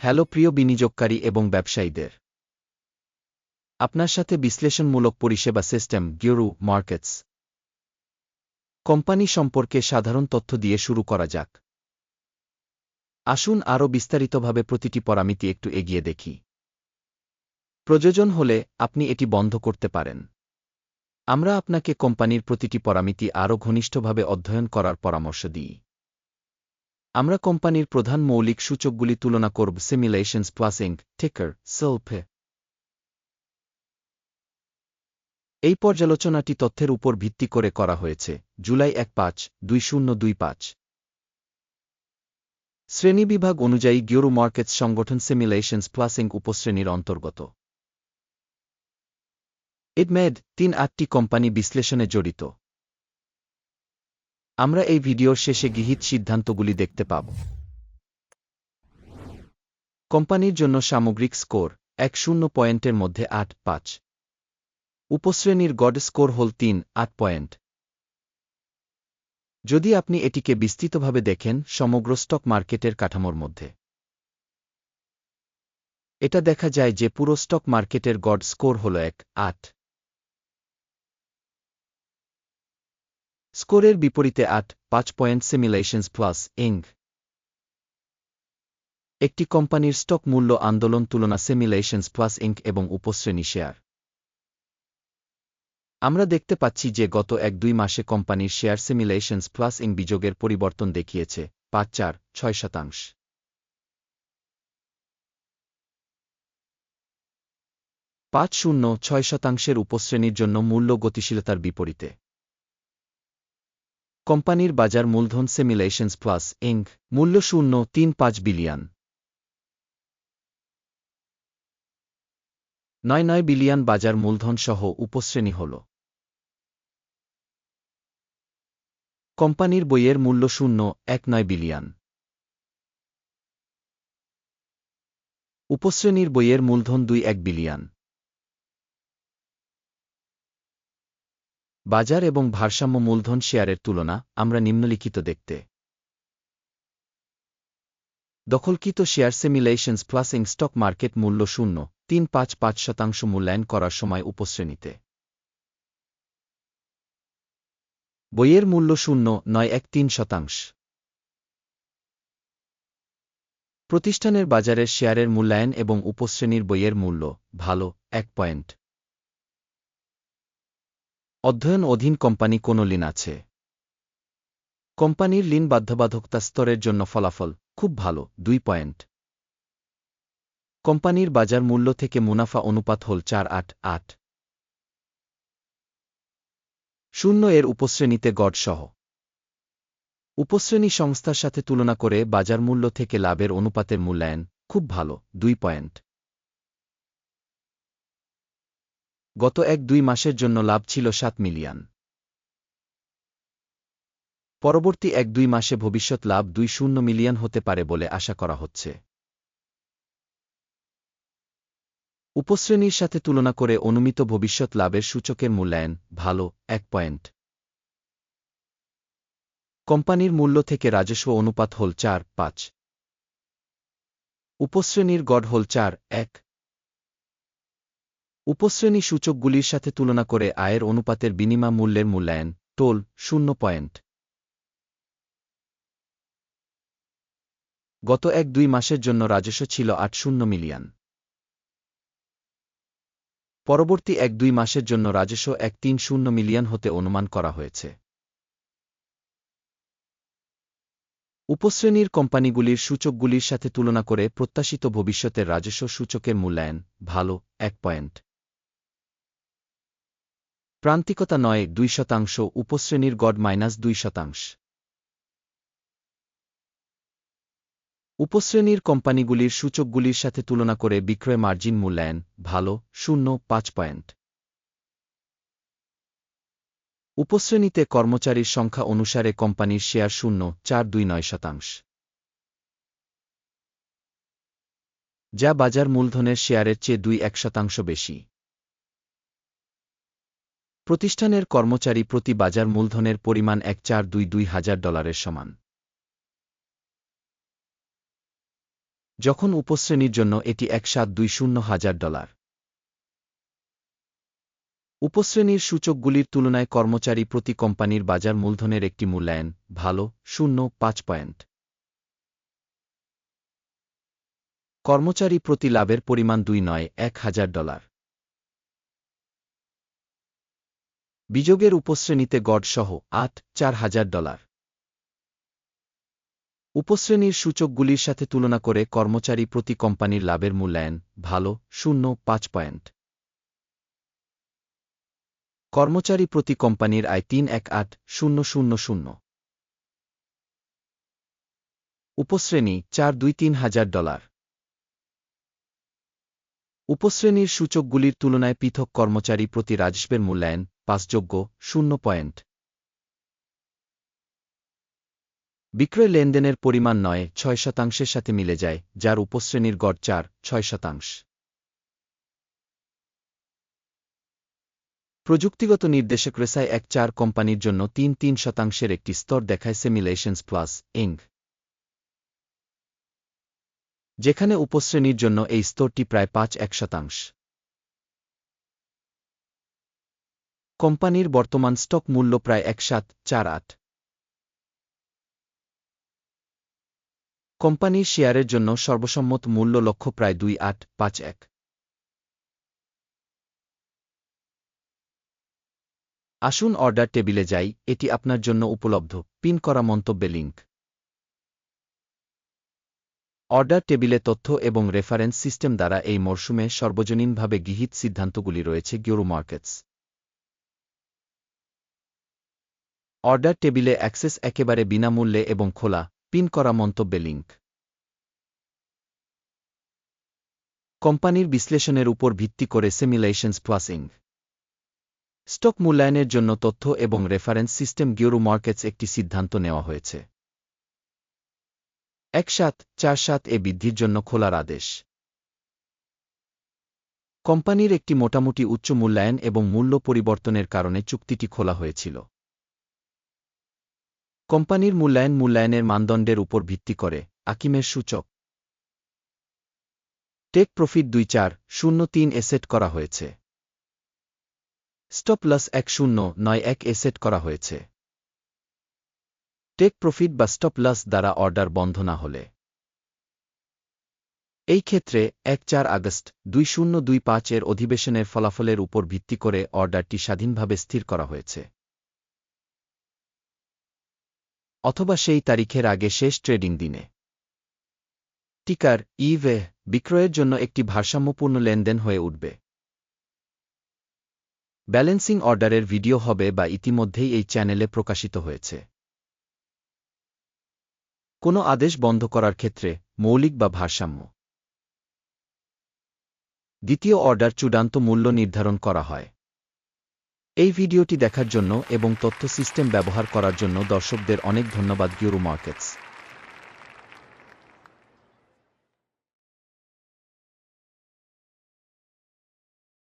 Hello প্রিয় বিনিয়োগকারী এবং ব্যবসায়ীদের। আপনার সাথে বিশ্লেষণমূলক পরিষেবা সিস্টেম গিউরু মার্কেটস। কোম্পানি সম্পর্কে সাধারণ তথ্য দিয়ে শুরু করা যাক। আসুন আরও বিস্তারিতভাবে প্রতিটি পরামিতি একটু এগিয়ে দেখি। প্রয়োজন হলে আপনি এটি বন্ধ করতে পারেন। আমরা আপনাকে কোম্পানির প্রতিটি পরামিতি আরও ঘনিষ্ঠভাবে অধ্যয়ন করার পরামর্শ দিই। আমরা কোম্পানির প্রধান মৌলিক সূচকগুলি তুলনা করব সিমিলেশনস প্লাসিং টিকার সেলফে এই পর্যালোচনাটি তথ্যের উপর ভিত্তি করে করা হয়েছে, জুলাই এক পাঁচ, দুই শূন্য দুই পাঁচ। শ্রেণীবিভাগ অনুযায়ী গিওরু মার্কেটস সংগঠন সিমিলেশনস প্লাসিং উপশ্রেণীর অন্তর্গত। ইডমেড তিন আটটি কোম্পানি বিশ্লেষণে জড়িত। আমরা এই ভিডিওর শেষে গৃহীত সিদ্ধান্তগুলি দেখতে পাব। কোম্পানির জন্য সামগ্রিক স্কোর এক শূন্য পয়েন্টের মধ্যে আট পাঁচ। উপশ্রেণীর গড স্কোর হল তিন, আট পয়েন্ট। যদি আপনি এটিকে বিস্তৃতভাবে দেখেন সমগ্র স্টক মার্কেটের কাঠামোর মধ্যে। এটা দেখা যায় যে পুরো স্টক মার্কেটের গড স্কোর হল এক, আট। স্কোরের বিপরীতে আট, পাঁচ পয়েন্ট সিমিলেশনস প্লাস ইং। একটি কোম্পানির স্টক মূল্য আন্দোলন তুলনা সিমিলেশনস প্লাস ইঙ্ক এবং উপশ্রেণী শেয়ার। আমরা দেখতে পাচ্ছি যে গত এক দুই মাসে কোম্পানির শেয়ার সিমিলেশনস প্লাস ইং বিযোগের পরিবর্তন দেখিয়েছে, পাঁচ চার, ছয় শতাংশ। পাঁচ শূন্য, ছয় শতাংশের উপশ্রেণীর জন্য মূল্য গতিশীলতার বিপরীতে। কোম্পানির বাজার মূলধন সিমিলেশনস প্লাস ইঙ্ক মূল্য শূন্য, তিন পাঁচ বিলিয়ন। নয় নয় বিলিয়ন বাজার মূলধন সহ উপশ্রেণী হল। কোম্পানির বইয়ের মূল্য শূন্য, এক নয় বিলিয়ন। উপশ্রেণীর বইয়ের মূলধন দুই এক বিলিয়ন। বাজার এবং ভারসাম্য মূলধন শেয়ারের তুলনা আমরা নিম্নলিখিত দেখতে। দখলকৃত share simulations placing stock market মূল্য শূন্য, তিন পাঁচ পাঁচ শতাংশ মূল্যায়ন করার সময় উপশ্রেণীতে। বইয়ের মূল্য শূন্য, নয় এক তিন শতাংশ। প্রতিষ্ঠানের বাজারের শেয়ারের মূল্যায়ন এবং উপশ্রেণীর বইয়ের মূল্য, ভালো, এক পয়েন্ট। অধ্যয়ন অধীন কোম্পানি কোনো লিন আছে। কোম্পানির লিন বাধ্যবাধকতা স্তরের জন্য ফলাফল খুব ভালো, দুই পয়েন্ট। কোম্পানির বাজার মূল্য থেকে মুনাফা অনুপাত হল চার আট আট। শূন্য এর উপশ্রেণীতে গড় সহ উপশ্রেণী সংস্থার সাথে তুলনা করে বাজার মূল্য থেকে লাভের অনুপাতের মূল্যায়ন খুব ভালো, দুই পয়েন্ট। গত এক দুই মাসের জন্য লাভ ছিল সাত মিলিয়ন। পরবর্তী এক দুই মাসে ভবিষ্যৎ লাভ দুই শূন্য মিলিয়ন হতে পারে বলে আশা করা হচ্ছে। উপশ্রেণীর সাথে তুলনা করে অনুমিত ভবিষ্যৎ লাভের সূচকের মূল্যায়ন ভালো, এক পয়েন্ট। কোম্পানির মূল্য থেকে রাজস্ব অনুপাত হল চার, পাঁচ। উপশ্রেণীর গড় হল চার, এক। উপশ্রেণী সূচকগুলির সাথে তুলনা করে আয়ের অনুপাতের বিনিময় মূল্যের মূল্যায়ন, টোল, শূন্য পয়েন্ট। গত এক দুই মাসের জন্য রাজস্ব ছিল আট শূন্য মিলিয়ন। পরবর্তী এক দুই মাসের জন্য রাজস্ব এক তিন শূন্য মিলিয়ন হতে অনুমান করা হয়েছে। উপশ্রেণীর কোম্পানিগুলির সূচকগুলির সাথে তুলনা করে প্রত্যাশিত ভবিষ্যতের রাজস্ব সূচকের মূল্যায়ন, ভালো, এক পয়েন্ট। প্রান্তিকতা নয়, দুই শতাংশ, উপশ্রেণীর গড় মাইনাস দুই শতাংশ। উপশ্রেণীর কোম্পানিগুলির সূচকগুলির সাথে তুলনা করে বিক্রয় মার্জিন মূল্যায়ন, ভালো, শূন্য, পাঁচ পয়েন্ট। উপশ্রেণীতে কর্মচারীর সংখ্যা অনুসারে কোম্পানির শেয়ার শূন্য, চার, দুই, নয় শতাংশ। যা বাজার মূলধনের শেয়ারের চেয়ে দুই, এক শতাংশ বেশি। প্রতিষ্ঠানের কর্মচারী প্রতি বাজার মূলধনের পরিমাণ এক চার দুই দুই হাজার ডলারের সমান। যখন উপশ্রেণীর জন্য এটি এক সাত দুই শূন্য হাজার ডলার। উপশ্রেণীর সূচকগুলির তুলনায় কর্মচারী প্রতি কোম্পানির বাজার মূলধনের একটি মূল্যায়ন ভালো, শূন্য, পাঁচ পয়েন্ট। কর্মচারী প্রতি লাভের পরিমাণ দুই নয়, এক হাজার ডলার। বিযোগের উপশ্রেণীতে গড় সহ আট, চার হাজার ডলার। উপশ্রেণীর সূচকগুলির সাথে তুলনা করে কর্মচারী প্রতি কোম্পানির লাভের মূল্যায়ন ভালো, শূন্য, পাঁচ পয়েন্ট। কর্মচারী প্রতি কোম্পানির আয় তিন, এক, আট, শূন্য শূন্য শূন্য। উপশ্রেণী, চার, দুই, তিন হাজার ডলার। উপশ্রেণীর সূচকগুলির তুলনায় পৃথক কর্মচারী প্রতি রাজস্বের মূল্যায়ন পাঁচযোগ্য শূন্য পয়েন্ট। বিক্রয় লেনদেনের পরিমাণ নয়, ছয় শতাংশের সাথে মিলে যায়, যার উপশ্রেণীর গড় চার, ছয় শতাংশ। প্রযুক্তিগত নির্দেশক রেসায় এক চার কোম্পানির জন্য তিন তিন শতাংশের একটি স্তর দেখায় সিমিলেশনস প্লাস ইং যেখানে উপশ্রেণীর জন্য এই স্তরটি প্রায় পাঁচ এক শতাংশ। কোম্পানির বর্তমান স্টক মূল্য প্রায় এক সাত চার আট। কোম্পানির শেয়ারের জন্য সর্বসম্মত মূল্য লক্ষ্য প্রায় দুই আট পাঁচ এক। আসুন অর্ডার টেবিলে যাই, এটি আপনার জন্য উপলব্ধ। পিন করা মন্তব্যে লিঙ্ক অর্ডার টেবিলে তথ্য এবং রেফারেন্স সিস্টেম দ্বারা এই মরশুমে সর্বজনীনভাবে গৃহীত সিদ্ধান্তগুলি রয়েছে গিওরু মার্কেটস। অর্ডার টেবিলে অ্যাক্সেস একেবারে বিনামূল্যে এবং খোলা, পিন করা মন্তব্যে লিঙ্ক কোম্পানির বিশ্লেষণের উপর ভিত্তি করে সিমিলেশনস প্লাসিং স্টক মূল্যায়নের জন্য তথ্য এবং রেফারেন্স সিস্টেম গিওরু মার্কেটস একটি সিদ্ধান্ত নেওয়া হয়েছে। এক সাত, চার সাত এ বৃদ্ধির জন্য খোলার আদেশ। কোম্পানির একটি মোটামুটি উচ্চ মূল্যায়ন এবং মূল্য পরিবর্তনের কারণে চুক্তিটি খোলা হয়েছিল। কোম্পানির মূল্যায়ন মূল্যায়নের মানদণ্ডের উপর ভিত্তি করে, আকিমের সূচক। টেক প্রফিট দুই চার, শূন্য তিন এ সেট করা হয়েছে। স্টপ লস এক শূন্য, নয় এক এ সেট করা হয়েছে। টেক প্রফিট বা স্টপ লস দ্বারা অর্ডার বন্ধ না হলে। এই ক্ষেত্রে এক চার আগস্ট দুই শূন্য দুই পাঁচ এর অধিবেশনের ফলাফলের উপর ভিত্তি করে অর্ডারটি স্বাধীনভাবে স্থির করা হয়েছে। অথবা সেই তারিখের আগে শেষ ট্রেডিং দিনে। টিকার ইভে বিক্রয়ের জন্য একটি ভারসাম্যপূর্ণ লেনদেন হয়ে উঠবে। ব্যালেন্সিং অর্ডারের ভিডিও হবে বা ইতিমধ্যেই এই চ্যানেলে প্রকাশিত হয়েছে। কোনো আদেশ বন্ধ করার ক্ষেত্রে মৌলিক বা ভারসাম্য। দ্বিতীয় অর্ডার চূড়ান্ত মূল্য নির্ধারণ করা হয়। এই ভিডিওটি দেখার জন্য এবং তথ্য সিস্টেম ব্যবহার করার জন্য দর্শকদের অনেক ধন্যবাদ গিউরু মার্কেটস